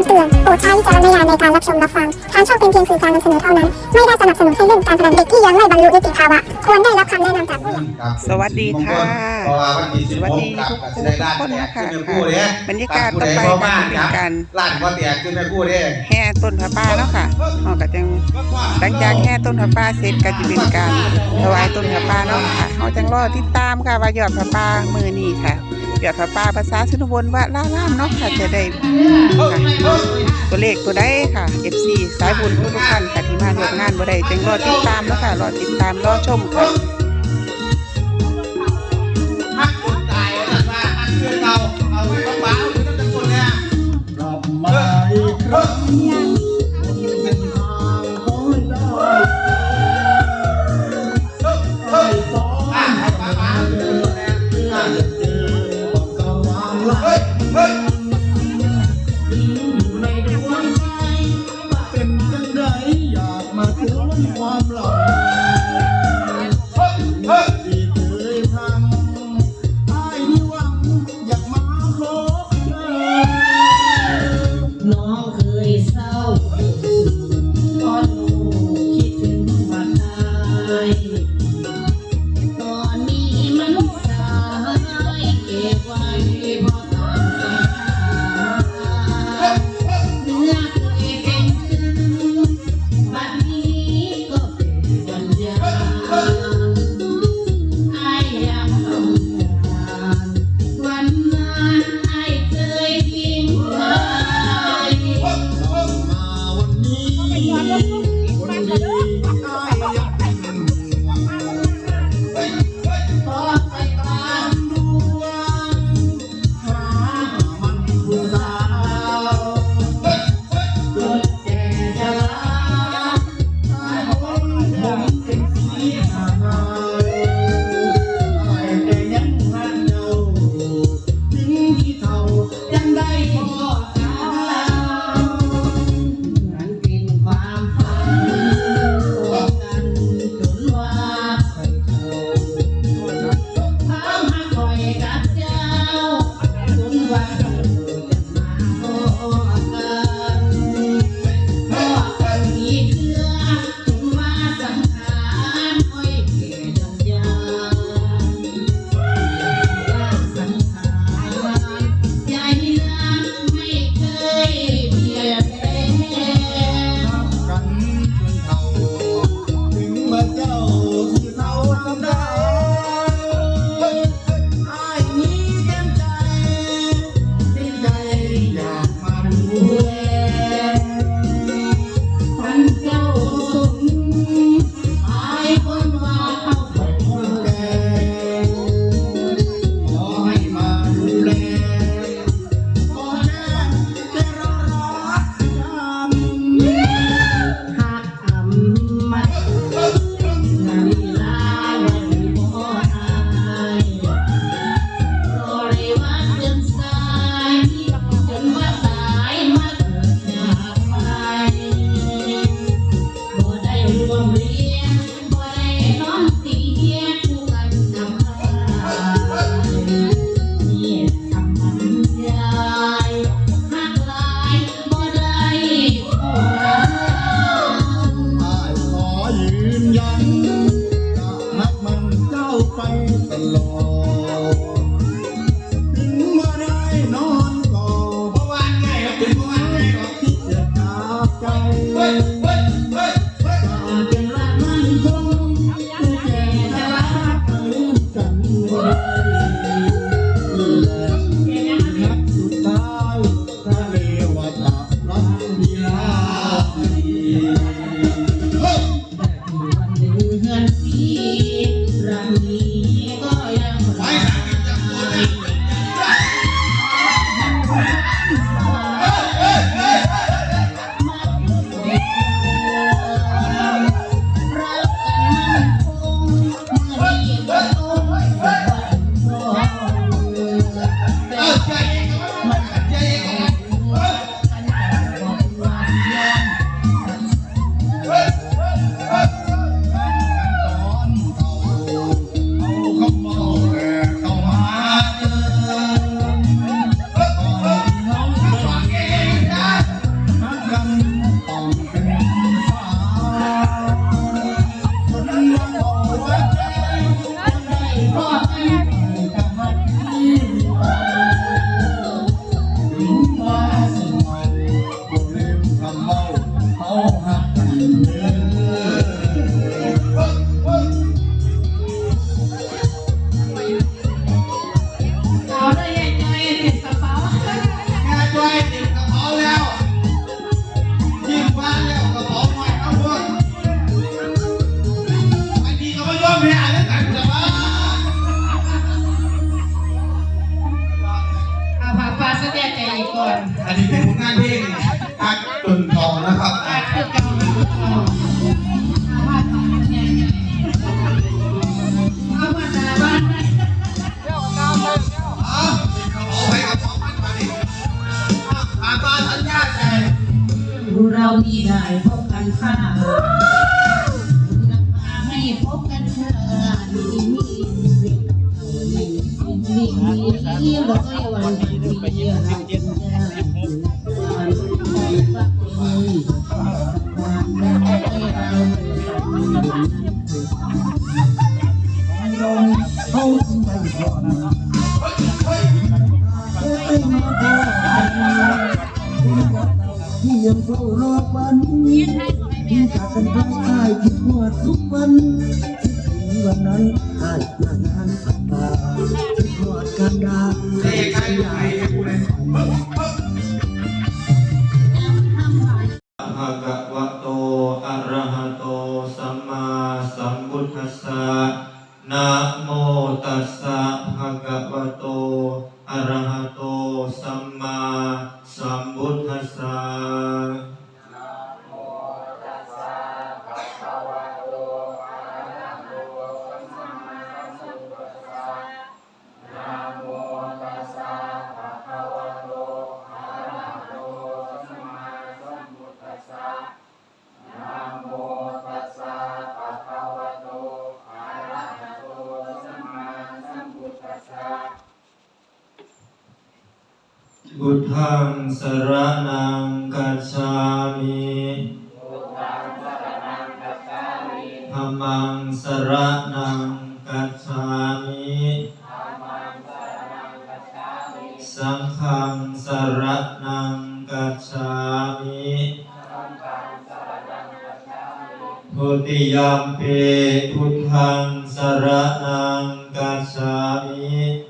ำเตือน โปรดใช้วิจารณญาณในการรับชมรับฟัง ทางช่องเป็นเพียงสื่อการนำเสนอเท่านั้น ไม่ได้สนับสนุนให้เล่นการพนันเด็กที่ยังไม่บรรลุนิติภาวะ ควรได้รับคำแนะนำจากผู้ใหญ่ สวัสดีค่ะเพราะว่าวันที่สสิบวัสหกดีกับทุกกับคสินได้ด้านคนแตกนะคะขึ้นแม่คู่เด้บรรยากาศต่อไปผู้ก็ใดจะเป็นการล้านก็แตกขึ้นแม่คู่เด้แห่ต้นผาป่าเนาะค่ะเราก็จังหลังจากแห่ต้นผาป่าเสร็จก็จะเป็นการถวายต้นผาป่าเนาะค่ะเราจังรอติดตามค่ะว่ายอดผาป่ามือนี้ค่ะ ยอดผาป่าภาษาชนบทว่าล่าล่ามเนาะค่ะจะได้ค่ะตัวเลขตัวได้ค่ะ FC สายบุญทุกท่านค่ะที่มาร่วมงานบ่ได้จังรอติดตามเนาะค่ะรอติดตามรอชมค่ะ อันนี้เป็นผลงานเพลงอักจนทองนะครับเอาไปกับของมันมาดิอาตาสัญญาใจเรามีได้พบกันค่า ขาไม่พอไม่มาพอที่ยังเฝ้ารอวันที่จากกันไปได้คิดว่าทุกวันถึงวันนั้นได้มานานสักตา คิดว่ากันดาเลขใครอยู่ไหนเนี่ยกูเลย พุทธังสรณังกัจฉามิธัมมังสรณังกัจฉามิสังฆังสรณังกัจฉามิทุติยัมปิพุทธังสรณังกัจฉามิ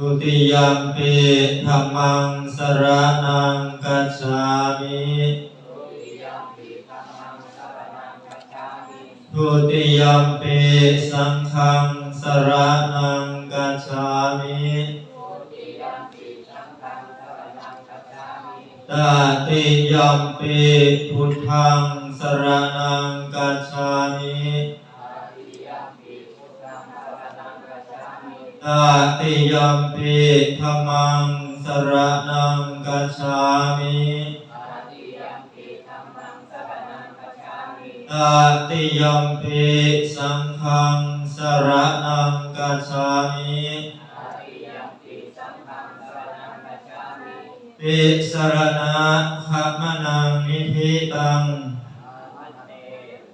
ทุติยมปิธัมมังสรณังกัจฉามิทุติยมปิสังฆังสรณังกัจฉามิตติยมปิพุทธังสรณังกัจฉามิ ตาติยัมปิธรรมังสรณังกัจฉามิตาติยัมปิสังฆังสรณังกัจฉามิปิสรณะขมนังนิพิตัง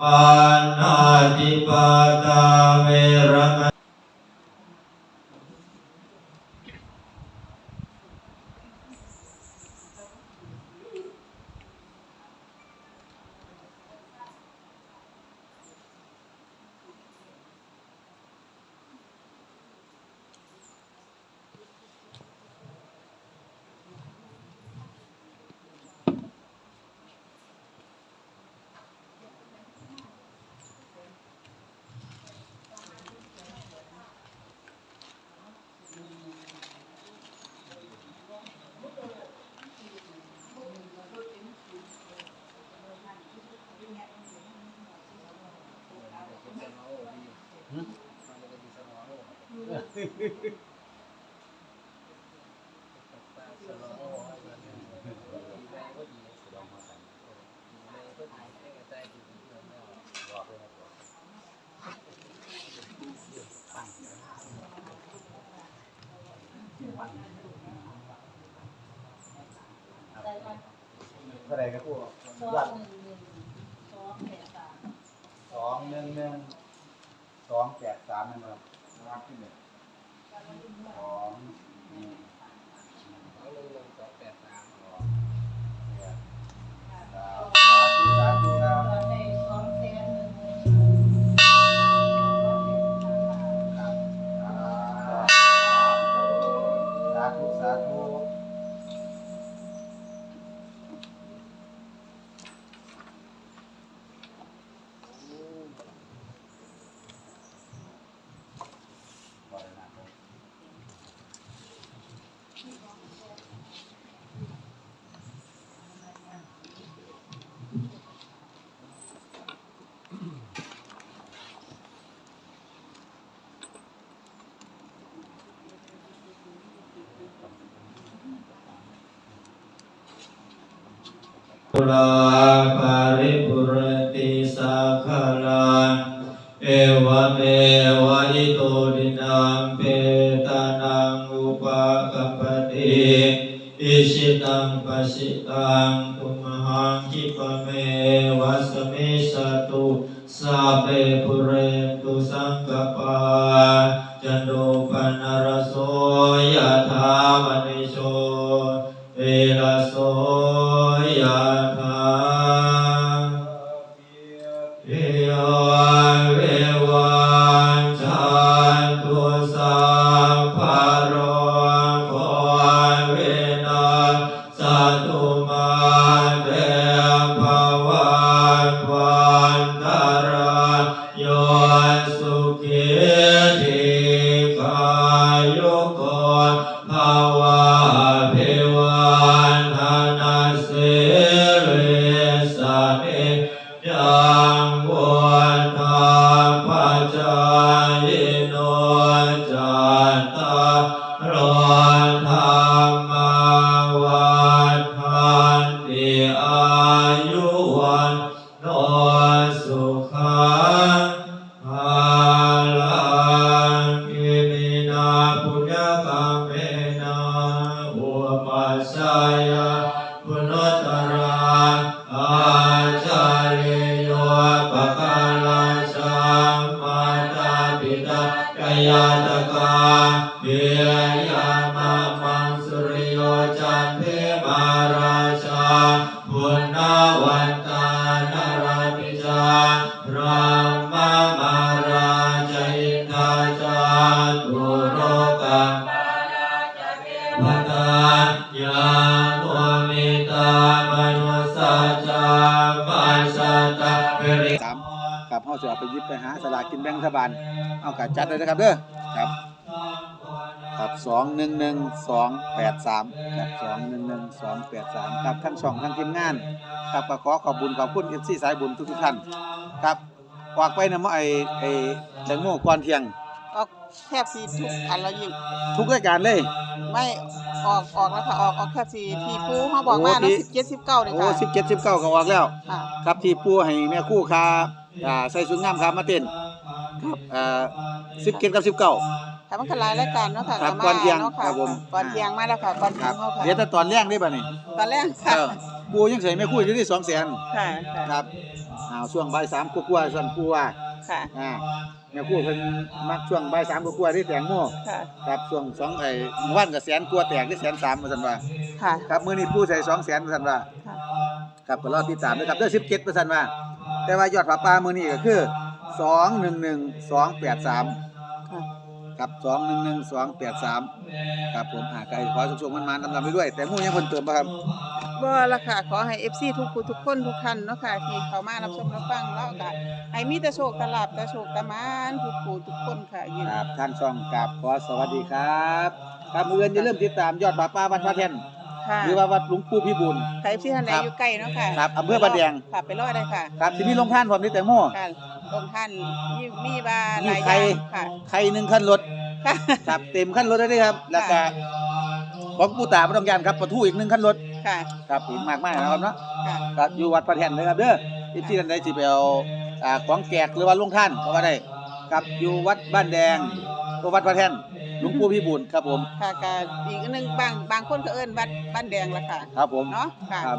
ปานาติปาตาเวรม เท่าไหร่ครับผู้ยอดสองหนึ่งหนึ่งสองแปดสามนะครับรับที่หนึ่ง สองหนึ่งสองหนึ่งหนึ่งสองแปดสามสองแปดสามสาธุสาธุครับสาธุสาธุ ปุราปาริปุรติสาคาลังเอวเมวะอิโตดินังเปตานังอุปกัปปติอิชิตังปชิตังตุมหังคิปะเมวะสมิสตุสัพเพปุเรนตุสังกปาจันโดปนารโสยถามณิโช ฐบาล เอากะจัดเลยนะครับเด้อครับครับ211283ครับ211283ครับทั้งช่องทั้งทีมงานครับก็ขอขอบคุญขอบคุณ FC สายบุญทุกๆท่านครับออกไปนำไอ้ไอ้แตงโมก่อนเที่ยงออกแคบสีทุกอันละยิบทุกรายการเลย ไม่ออกออกแล้วค่ะออกออกแคบสีที่ปูเขาบอกว่าโอ้นะที่สิบเจ็ดสิบเก้าเลยโอ้ค่ะ17 19ก็ออกแล้วค่ะครับที่ปู่ให้แม่ครู่คาอ่าใส่สุดงามครับมาเต้น ครับอ่า17กับ19ค่ะมันก็หลายรายการเนาะค่ะครับมาก่อนเที่ยงเนาะค่ะครับผม ก่อนเที่ยงมาแล้วค่ะก่อนคเที่ยรังบเขาค่ะเดี๋ยวแต่ตอนแรกได้ป่ะนี่ตอนแรกค่ะเออปูยังใส่แม่ครู่อยู่ที่200,000ค่ะค่ะครับอ้าวช่วงบ่าย3กว่าๆส่วนปูว่าค่ะอ่าแม่ครู่เพิ่นมักช่วงบ่าย3กว่าๆที่แตงโมค่ะครับช่วง2ไอ้วันก็แสนกว่าแตกที่แสนสามว่าซั่นว่าค่ะครับมื้อนี้ปูใส่2แสนว่าซั่นว่า ค่ะ ครับก็รอติดตามด้วยครับเด้อ17ว่าซั่นว่าแต่ว่ายอดผาป่ามื้อนี้ก็คือ 211283ค่ะครับสองหนึ่งหนึ่งสองแปดสามครับผมหาไก่ขอสุขๆมันมันๆนำๆไปด้วย แต่หมู่ยังเพิ่นเติมบ่ครับบ่ละค่ะ ขอให้ FC ทุกผู้ทุกคนทุกท่านเนาะค่ะ ที่เข้ามารับชมรับฟังแล้วก็ให้มีแต่โชคตลาบแต่โชคตะมานทุกผู้ทุกคนค่ะยินครับทางช่องกับขอสวัสดีครับครับมื้ออื่นอย่าลืมติดตามยอดป่าป้าวัดพระแท่นค่ะหรือว่าวัดหลวงปู่พิบูลใครที่ท่านใดครับอยู่ใกล้เนาะค่ะครับอำเภอบ้านแดงค่ะไปรอดได้ค่ะ ครับที่มีโรงทานพร้อมนี่แตงโม ค่ะลงท่านมีมีบาหมีลายอใครย่างค่ะใครหนึ่งคันรถค่ะ ครับเต็มคันรถได้เลยครับแล้วก็ของปู่ตาบ่ต้องยานครับประทูอีกหนึ่งคันรถค่ะ ครับอีกมากมายนะครับเนาะค่ะครับอยู่วัดพระแท่นเลยครับเด้อที่ที่ท่านใดสิไปเอาอ่าของแจกหรือว่าลงท่านก็ว่าได้ครับอยู่วัดบ้านแดงก็วัดพระแท่นหลวงปู่พิบูลครับผม ค่ะก็อีกอันหนึงบางบางคนก็เอิ้นวัดบ้านแดงละค่ะ ครับผม เนาะค่ะ ครับ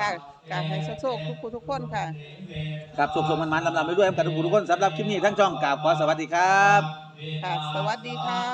ค่ะกาให้โชคทุกผู้ทุกคนค่ะกรับโชคสมันมันลำลำไปด้วยกันทุกผู้ทุกคนสำหรับคลิปนี้ทั้งช่องกราบขอสวัสดีครับ ค่ะ สวัสดีค่ะ